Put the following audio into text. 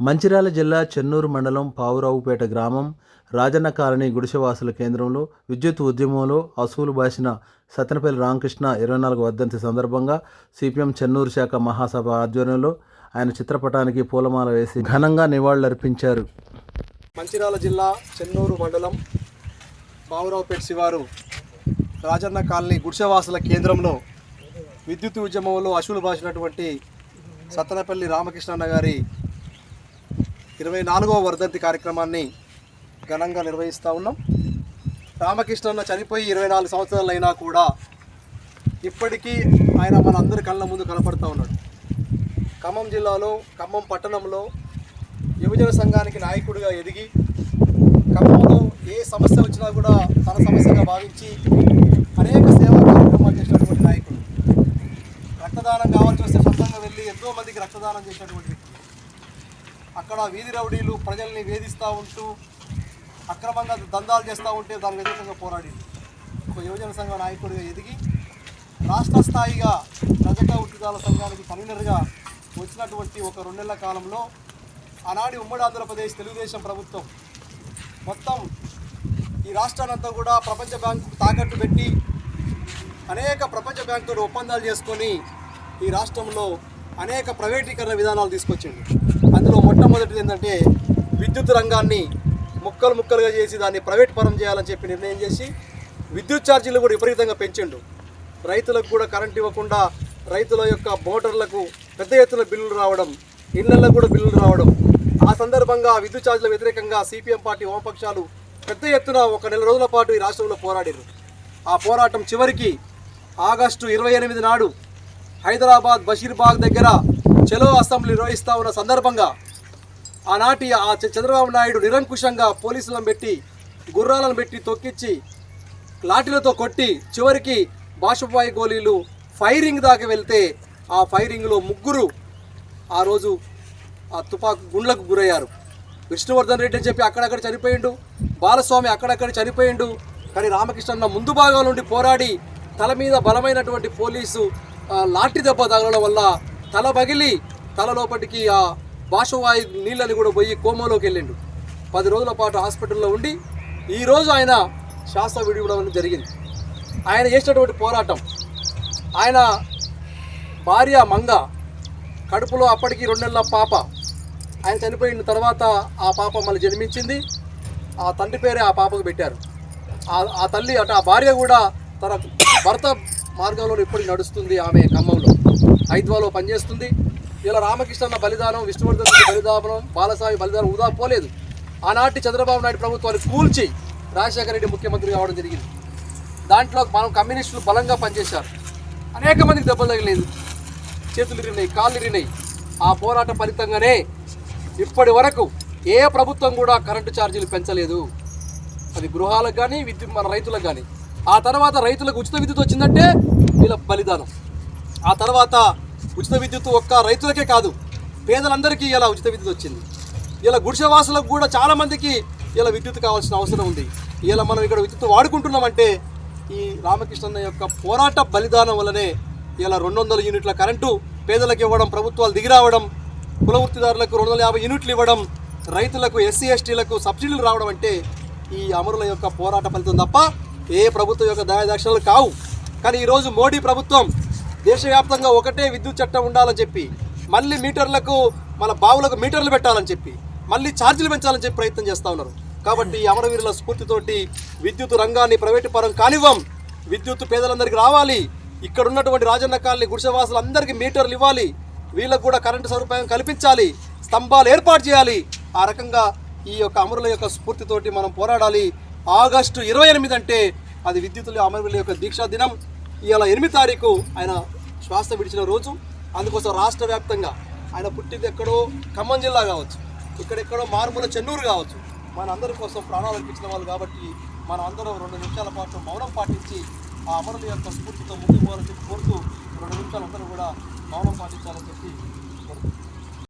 మంచిర్యాల జిల్లా చెన్నూరు మండలం పావురావుపేట గ్రామం రాజన్న కాలనీ గుడిసెవాసుల కేంద్రంలో విద్యుత్ ఉద్యమంలో అసూలు బాసిన సత్తెనపల్లి రామకృష్ణ ఇరవై నాలుగు వర్ధంతి సందర్భంగా సిపిఎం చెన్నూరు శాఖ మహాసభ ఆధ్వర్యంలో ఆయన చిత్రపటానికి పూలమాల వేసి ఘనంగా నివాళులర్పించారు. మంచిర్యాల జిల్లా చెన్నూరు మండలం బావురావుపేట శివారు రాజన్న కాలనీ గుడిసెవాసుల కేంద్రంలో విద్యుత్ ఉద్యమంలో అశువులు బాసినటువంటి సత్తనపల్లి రామకృష్ణన్న గారి ఇరవై నాలుగవ వర్ధంతి కార్యక్రమాన్ని ఘనంగా నిర్వహిస్తూ ఉన్నాం. రామకృష్ణన్న చనిపోయి ఇరవై నాలుగు సంవత్సరాలు అయినా కూడా ఇప్పటికీ ఆయన మన అందరి కళ్ళ ముందు కనపడుతూ ఉన్నాడు. ఖమ్మం జిల్లాలో ఖమ్మం పట్టణంలో యువజన సంఘానికి నాయకుడిగా ఎదిగి ఖమ్మంలో ఏ సమస్య వచ్చినా కూడా తన సమస్యగా భావించి అనేక సేవా కార్యక్రమాలు చేసినటువంటి నాయకుడు. రక్తదానం కావాల్సి వస్తే సొంతంగా వెళ్ళి ఎంతో మందికి రక్తదానం చేసినటువంటి అక్కడ వీధి రౌడీలు ప్రజల్ని వేధిస్తూ ఉంటూ అక్రమంగా దందాలు చేస్తూ ఉంటే దాని వ్యతిరేకంగా పోరాడి ఒక యువజన సంఘ నాయకుడిగా ఎదిగి రాష్ట్ర స్థాయిగా రజక ఉద్యోగాల సంఘానికి కన్వీనర్గా వచ్చినటువంటి ఒక రెండు నెలల కాలంలో ఆనాడి ఉమ్మడి ఆంధ్రప్రదేశ్ తెలుగుదేశం ప్రభుత్వం మొత్తం ఈ రాష్ట్రానంతా కూడా ప్రపంచ బ్యాంకు తాకట్టు పెట్టి అనేక ప్రపంచ బ్యాంకుతో ఒప్పందాలు చేసుకొని ఈ రాష్ట్రంలో అనేక ప్రైవేటీకరణ విధానాలు తీసుకొచ్చింది అందులో మొట్టమొదటిది ఏంటంటే విద్యుత్ రంగాన్ని ముక్కలు ముక్కలుగా చేసి దాన్ని ప్రైవేట్ పరం చేయాలని చెప్పి నిర్ణయం చేసి విద్యుత్ ఛార్జీలు కూడా విపరీతంగా పెంచిండు. రైతులకు కూడా కరెంట్ ఇవ్వకుండా రైతుల యొక్క మోటార్లకు పెద్ద ఎత్తున బిల్లులు రావడం ఇళ్ళలో కూడా బిల్లులు రావడం ఆ సందర్భంగా విద్యుత్ ఛార్జీల వ్యతిరేకంగా సిపిఎం పార్టీ వామపక్షాలు పెద్ద ఎత్తున ఒక నెల రోజుల పాటు ఈ రాష్ట్రంలో పోరాడారు ఆ పోరాటం చివరికి ఆగస్టు ఇరవై ఎనిమిది నాడు హైదరాబాద్ బషీర్బాగ్ దగ్గర చెలో అసెంబ్లీ నిర్వహిస్తూ ఉన్న సందర్భంగా ఆనాటి ఆ చ- చంద్రబాబు నాయుడు నిరంకుశంగా పోలీసులను పెట్టి గుర్రాలను పెట్టి తొక్కిచ్చి లాఠీలతో కొట్టి చివరికి బాషుపాయి గోళీలు ఫైరింగ్ దాకా వెళ్తే ఆ ఫైరింగ్లో ముగ్గురు ఆ రోజు ఆ తుపాకు గుండ్లకు గురయ్యారు. విష్ణువర్ధన్ రెడ్డి అని చెప్పి అక్కడక్కడ చనిపోయిండు బాలస్వామి అక్కడక్కడ చనిపోయిండు కానీ రామకృష్ణ ముందు భాగం నుండి పోరాడి తల మీద బలమైనటువంటి పోలీసు ఆ, లాఠీ దెబ్బ తగలడం వల్ల తల పగిలి తల లోపటికి ఆ బాషవాయి నీళ్ళని కూడా పోయి కోమాలోకి వెళ్ళిండు. పది రోజుల పాటు హాస్పిటల్లో ఉండి ఈరోజు ఆయన శ్వాస విడివడం జరిగింది. ఆయన చేసినటువంటి పోరాటం. ఆయన భార్య మంగ కడుపులో అప్పటికి రెండు నెలల పాప. ఆయన చనిపోయిన తర్వాత ఆ పాప మళ్ళీ జన్మించింది. ఆ తండ్రి పేరే ఆ పాపకు పెట్టారు. ఆ ఆ తల్లి అటు ఆ భార్య కూడా తన భర్త మార్గంలో ఇప్పటికి నడుస్తుంది ఆమె ఖమ్మంలో. హైద్వాలో పనిచేస్తుంది. ఇలా రామకృష్ణ బలిదానం విష్ణువర్ధన్ బలిదానం బాలస్వామి బలిదానం ఉదా పోలేదు. ఆనాటి చంద్రబాబు నాయుడు ప్రభుత్వాన్ని కూల్చి రాజశేఖర రెడ్డి ముఖ్యమంత్రి కావడం జరిగింది. దాంట్లో మనం కమ్యూనిస్టులు బలంగా పనిచేశారు. అనేక మందికి దెబ్బలు తగిలేదు. చేతులు ఇరినాయి కాళ్ళు ఇరినాయి ఆ పోరాట ఫలితంగానే ఇప్పటి వరకు ఏ ప్రభుత్వం కూడా కరెంటు ఛార్జీలు పెంచలేదు. అది గృహాలకు కానీ విద్యుత్ మన రైతులకు కానీ ఆ తర్వాత రైతులకు ఉచిత విద్యుత్ వచ్చిందంటే వీళ్ళ బలిదానం. ఆ తర్వాత ఉచిత విద్యుత్ ఒక్క రైతులకే కాదు పేదలందరికీ ఇలా ఉచిత విద్యుత్ వచ్చింది. ఇలా గుడిసెవాసులకు కూడా చాలామందికి ఇలా విద్యుత్ కావాల్సిన అవసరం ఉంది. ఇలా మనం ఇక్కడ విద్యుత్ వాడుకుంటున్నామంటే ఈ రామకృష్ణన్న యొక్క పోరాట బలిదానం వల్లనే ఇలా రెండు వందల యూనిట్ల కరెంటు పేదలకు ఇవ్వడం ప్రభుత్వాలు దిగిరావడం కుల వృత్తిదారులకు రెండు వందల యాభై యూనిట్లు ఇవ్వడం రైతులకు ఎస్సీ ఎస్టీలకు సబ్సిడీలు రావడం అంటే ఈ అమరుల యొక్క పోరాట ఫలితం తప్ప ఏ ప్రభుత్వం యొక్క దయాదాక్షలు కావు. కానీ ఈరోజు మోడీ ప్రభుత్వం దేశవ్యాప్తంగా ఒకటే విద్యుత్ చట్టం ఉండాలని చెప్పి మళ్ళీ మీటర్లకు మన బావులకు మీటర్లు పెట్టాలని చెప్పి మళ్ళీ ఛార్జీలు పెంచాలని చెప్పి ప్రయత్నం చేస్తూ ఉన్నారు. కాబట్టి అమరవీరుల స్ఫూర్తితోటి విద్యుత్ రంగాన్ని ప్రైవేటు పరం కానివ్వం విద్యుత్ పేదలందరికీ రావాలి ఇక్కడ ఉన్నటువంటి రాజన్న కాలనీ గుడిసెవాసులందరికీ మీటర్లు ఇవ్వాలి వీళ్ళకు కూడా కరెంటు సదుపాయం కల్పించాలి స్తంభాలు ఏర్పాటు చేయాలి. ఆ రకంగా ఈ యొక్క అమరుల యొక్క స్ఫూర్తితోటి మనం పోరాడాలి. ఆగస్టు ఇరవై ఎనిమిది అంటే అది విద్యుత్తుల అమరుల యొక్క దీక్షా దినం. ఇవాళ ఎనిమిది తారీఖు ఆయన శ్వాస విడిచిన రోజు. అందుకోసం రాష్ట్ర వ్యాప్తంగా ఆయన పుట్టింది ఎక్కడో ఖమ్మం జిల్లా కావచ్చు ఇక్కడెక్కడో మారుమూల చెన్నూరు కావచ్చు. మన అందరి కోసం ప్రాణాలు అర్పించిన వాళ్ళు కాబట్టి మనం అందరం రెండు నిమిషాల పాటు మౌనం పాటించి ఆ అమరుల యొక్క స్ఫూర్తితో ముందుకు పోవాలని చెప్పి కోరుతూ రెండు నిమిషాలు అందరూ కూడా మౌనం పాటించాలని చెప్పి